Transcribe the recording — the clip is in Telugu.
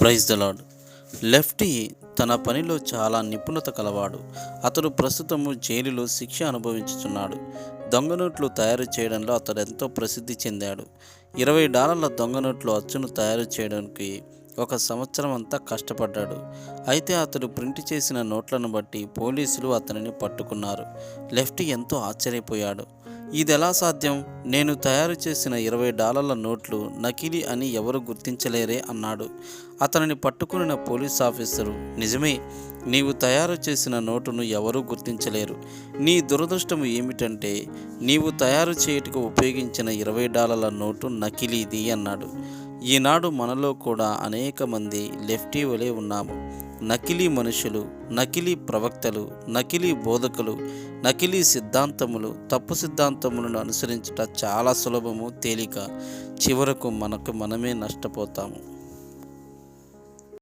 ప్రైజ్ ద లాడ్ లెఫ్టీ తన పనిలో చాలా నిపుణత కలవాడు. అతడు ప్రస్తుతము జైలులో శిక్ష అనుభవించుచున్నాడు. దొంగ నోట్లు తయారు చేయడంలో అతడు ఎంతో ప్రసిద్ధి చెందాడు. ఇరవై డాలర్ల దొంగ నోట్లు అచ్చును తయారు చేయడానికి ఒక సంవత్సరం అంతా కష్టపడ్డాడు. అయితే అతడు ప్రింట్ చేసిన నోట్లను బట్టి పోలీసులు అతనిని పట్టుకున్నారు. లెఫ్టీ ఎంతో ఆశ్చర్యపోయాడు. ఇది ఎలా సాధ్యం? నేను తయారు చేసిన ఇరవై డాలర్ల నోట్లు నకిలీ అని ఎవరు గుర్తించలేరే అన్నాడు. అతనిని పట్టుకున్న పోలీస్ ఆఫీసరు నిజమే నీవు తయారు చేసిన నోటును ఎవరూ గుర్తించలేరు. నీ దురదృష్టం ఏమిటంటే నీవు తయారు చేయుటకు ఉపయోగించిన ఇరవై డాలర్ల నోటు నకిలీది అన్నాడు. ఈనాడు మనలో కూడా అనేక మంది లెఫ్టీ వలె ఉన్నాము. నకిలీ మనుషులు నకిలీ ప్రవక్తలు నకిలీ బోధకులు నకిలీ సిద్ధాంతములు తప్పు సిద్ధాంతములను అనుసరించుట చాలా సులభము తేలిక. చివరకు మనకు మనమే నష్టపోతాము.